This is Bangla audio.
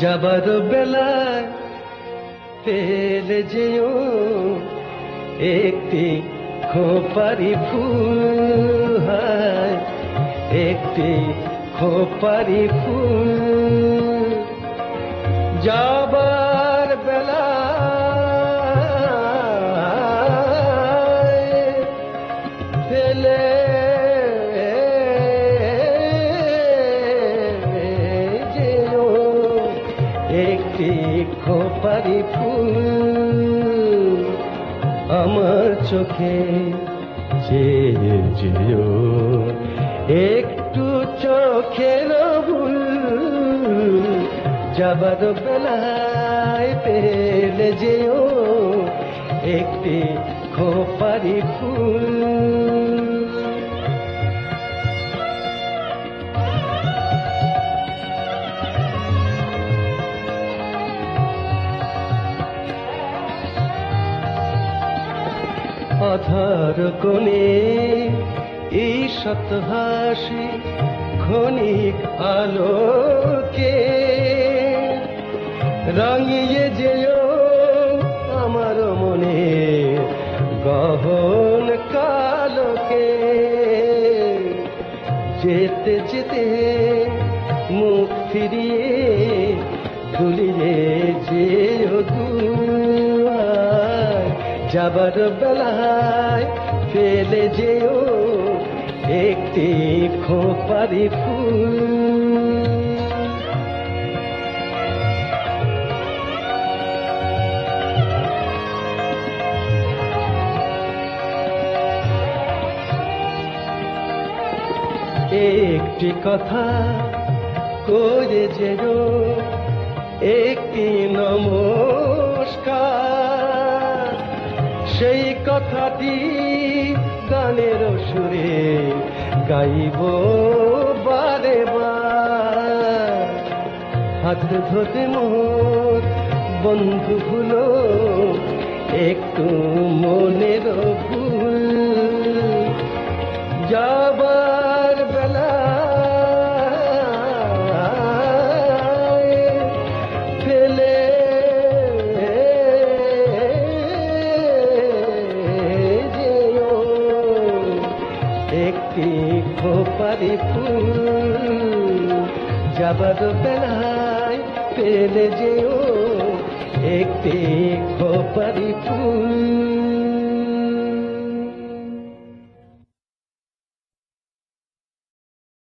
যাবার বেলায় পেলে যেও একটি খোপারি ফুল একটি খোপারি ফুল। যাবার একটি খোপারি ফুল আমার চোখে যেও। একটু চোখের ভুল যাবার বেলায় পেলে যেও। একটি খোপারি ফুল অধার কোণে এই সত হাসি ক্ষণিক আলোকে রাঙিয়ে যেও আমার মনে গহন কালকে। যেতে যেতে মুখ ফিরিয়ে দুলিয়ে যাবার বেলায় ফেলে যেও একটি খোপারি ফুল। একটি কথা করে যেও একটি নমস্কার সেই কথাটি গানের সুরে গাইব বারে হাত ধরে মোর বন্ধু হলো একটু মনের একটি খোপারি ফুল যাবার বেলায় পেলে যেও একটি খোপারি